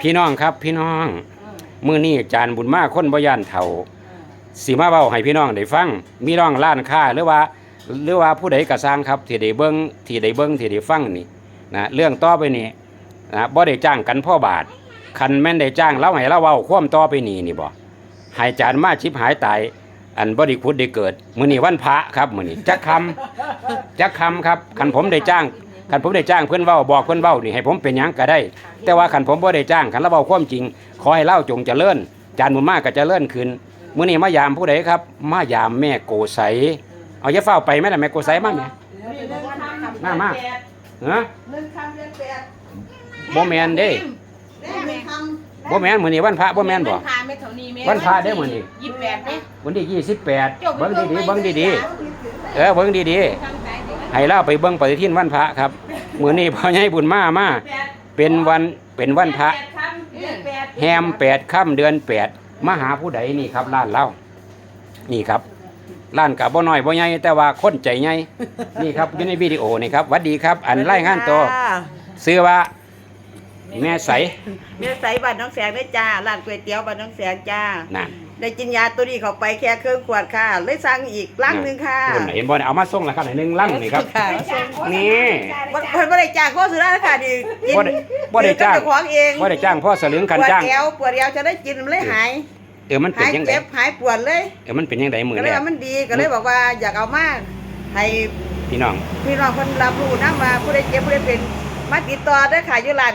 พี่น้องครับพี่น้องมื้อนี้อาจารย์บุญมาคนบ่ย่านเฒ่าสิมาเว้าให้พี่น้องได้ฟัง มีน้องร้านค้าหรือว่า หรือว่าผู้ใดก็สร้างครับ ที่ได้เบิ่งที่ได้เบิ่งที่ได้ฟังนี่นะเรื่องต่อไปนี้นะบ่ได้จ้างกันพ่อบาทคันแม่นได้จ้างเราให้เราเว้าความต่อไปนี้นี่บ่ให้อาจารย์มาชิบหายตาย อันบ่ได้ขุดได้เกิด มื้อนี้วันพระครับมื้อนี้จักคำจักคำครับคันผมได้จ้าง คันผมได้จ้างเพิ่นเว้าบอกเพิ่นเว้านี่ให้ผมเป็นหยังก็ได้ แต่ว่าคันผมบ่ได้จ้างคันเราเว้าความจริง ขอให้เล่าจงเจริญจานบุญมากก็เจริญขึ้นมื้อนี้มายามผู้ใดครับ มายามแม่โกไสเอาอย่าเฝ้าไปแม่ล่ะแม่โกไสมาแม่มามาฮะหนึ่งคำเดือนแปดบ่แม่นเด้แม่หนึ่งคบ่แม่นมื้อนี้วันพระบ่แม่นบ่พาไม่เท่านี้แม่วันพระเด้อมื้อนี้ ยี่สิบแปดเด้วันที่28เบิ่งดีๆเบิ่งดีๆำเออเบิ่งดีทางสายเด็กๆ ให้เล่าไปเบิ่งปฏิทินวันพระครับมื้อนี้พ่อใหญ่บุญมามาเป็นวันเป็นวันพระแปดคำเดือนแปดแฮม8ค่ำเดือน8มาหาผู้ใดนี่ครับร้านเรานี่ครับร้านก็บ่น้อยบ่ใหญ่แต่ว่าคนใจใหญ่นี่ครับอยู่ในวิดีโอนี่ครับหวัดดีครับ อันรายงานตัวชื่อว่าแม่ใสเมียใส่บ้านน้องแสงได้จ้าร้านก๋วยเตี๋ยวบ้านน้องแสงจ้านั่น ได้กินยาตัวนี้เข้าไปแค่เครื่องขวดค่ะ เลยสั่งอีกลังหนึ่งค่ะคุณเห็นบ่เนี่ยเอามาส่งแล้วครับหนึ่งลังนี่ครับ ค่ะนี่เพิ่นบ่ได้จ้างโฆษณาค่ะดิกินบ่ได้บ่ได้จ้างกินกับเจ้ของเองบ่ได้จ้างพ่อสลึงปกันวดจ้าง แอวปวดแอวจะได้กินมันเลยหายเออมันเป็นหายยังไงเจ็บหายปวดเลย เออมันเป็นยังไงมือก็เลแรยกว่ามันดีก็เลยบอกว่าอยากเอามาให้พี่น้อง พี่น้องคนรับรู้นะว่าผู้ใดเจ็บผู้ใดเป็นมาติดต่อได้อค่ะอยู่ร้าน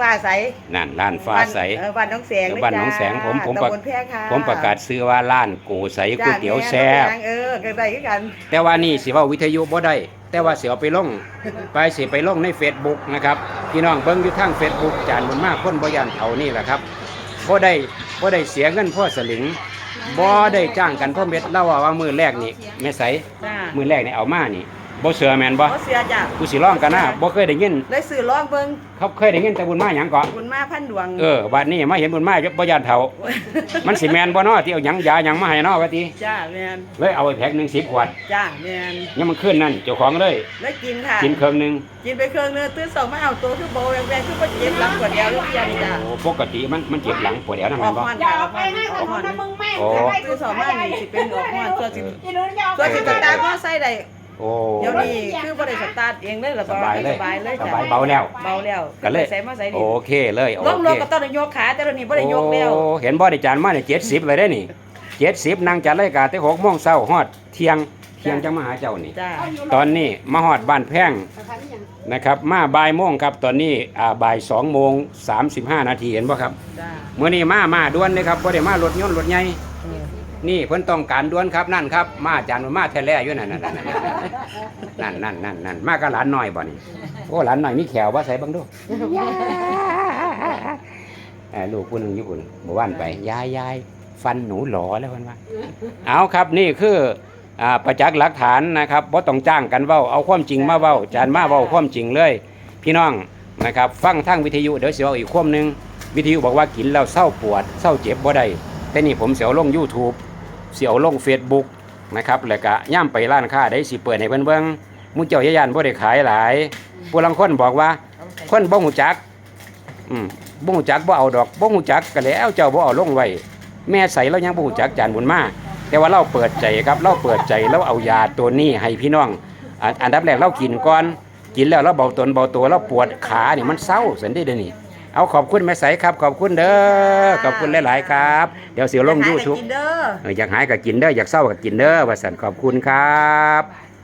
ฟ้าใสนั่นร้านฟ้าใสเออบ้านน้องแสงเออบ้านหนองแสงผมผมประตำบลแพร่ค่ะผมประกาศซื้อว่าร้านโกใสก๋วยเตี๋ยวแซ่บจ้าม่เออก็ได้คือกัน แต่ว่านี่สิเว้าวิทยุบ่ได้ แต่ว่าสิเอาไปลง ไปสิไปลงใน Facebook นะครับพี่น้องเบิ่งอยู่ทาง Facebook จานบุญมากคนบ่ย่านเฒ่านี่แหละครับบ่ได้บ่ได้เสียเงินพ่อสลึงบ่ได้จ้างกันพ่อเม็ดเล่าว่าว่ามื้อแรกนี่แม่ใสจ้า มือแรกนี่เอามานี่ บ่เสือแมนบ่บ่เสียจ้ากูสิร้องกันนะบ่เคยได้ยินได้สื่อร้องเบิ่งเขาเคยได้ยินแต่บุญมาหยังก่อนบุญมาพันดวงเออบัดนี้มาเห็นบุญมาบ่ยานเฒ่ามันสิแมนบ่เนาะที่เอาหยังยาหยังมาให้เนาะว่าติจ้าแม่นเลยเอาไปแพ็คหนึง10ขวดจ้าแม่นยังมันขึ้นนั่นเจ้าของเลยได้กินค่ะกินเครื่องหนึงกินไปเครื่องนึงตื่นสองมาเอาตัวคือโบแรงๆคือบ่เจ็บหลังปวดแอวลูกยันจ้าโอ้ปกติมันมันเจ็บหลังปวดแอวนะอแม่อนกบ่ฮอนอย่าค่ะอเอาอกไปฮอนให้ออกฮอนถ้ามึงไม่โอ้ตื่นสองมานี่สิเป็นออกฮอนตัวสิอีนุ่นอย่าเอาตัวสิสตาร์ทมอไซค์ได้ โอ้ เดี๋ยวนี้คือบ่ได้สตาร์ทเองเลยล่ะสบายเลย สบายเลยสจ้ะบายเบาแล้ว เบาแล้วก็เลย ใส่มาใส่โอนี่เคเลยโอลงเครถก็ต้องได้ยกขาแต่เดี๋ยวนี้บ่ได้ยกแล้ว โอ้เห็นบ่ได้จานมาเนี่ย70เลยได้นี่70นั่งจัดรายการแต่6โมงเช้าฮอดเที่ยงเที่ยงจังมาหาเจ้านี่ จ้าตอนนี้มาฮอดบ้านแพงนะครับ มาบ่ายโมงครับตอนนี้อ่าบ่ายสองโมงสามสิบห้านาทีเห็นป่ะครับจ้า เมื่อนี้มามาด่วนเลยครับบ่ได้มารถยนต์รถใหญ่ นี่เพิ่นต้องการด่วนครับนั่นครับ มาจานมาแท้แล่อยู่นั่นนั่นนั่นนั่นนั่นนั่นนั่นมากับหลานหน้อยบ่นี่โอ้หลานหน้อยมีแขวบ่ใส่บังดูลูกผู้หนึงอยู่พุ่นบ่ว่านไปยายยายฟันหนูหลอแล้วเพิ่นว่าเอาครับนี่คือประจักษ์หลักฐานนะครับบ่ต้องจ้างกันเว้าเอาความจริงมาเว้าจานมาเว้าความจริงเลย พี่น้องนะครับ ฟังทางวิทยุเดี๋ยวเสียวอีกควมหนึ่งวิทยุบอกว่ากินแล้วเศร้าปวดเศร้าเจ็บบ่ได้แต่นี่ผมเสียวลง YouTube เสียวลง Facebook นะครับแล้วก็ย่ามไปร้านค้าได้สิเปิดให้เพิ่นเบิ่งหมู่เจ้าย่านบ่ได้ขายหลายผู้ลังคนบอกว่าคนบ่ฮู้จักอืมบ่ฮู้จักบ่เอาดอกบ่ฮู้จักก็แล้วเจ้าบ่เอาลงไว้แม่ใส่เรายังบ่ฮู้จักจานบุญมาแต่ว่าเราเปิดใจครับเราเปิดใจแล้วเอายาตัวนี้ให้พี่น้องอันอันดับแรกเรากินก่อนกินแล้วเราเบาตนเบาตัวเราปวดขาเนี่ยมันเศร้าสันได้เดี๋ยวนี้ เอาขอบคุณแม่ใสครับ ขอบคุณเด้อขอบคุณหลาย ๆ ครับ เดี๋ยวเสียวลงหายูให้ทูบกินเด้ออยากหายก็กินเด้ออยากเศร้าก็กินเด้อว่าสันขอบคุณครับ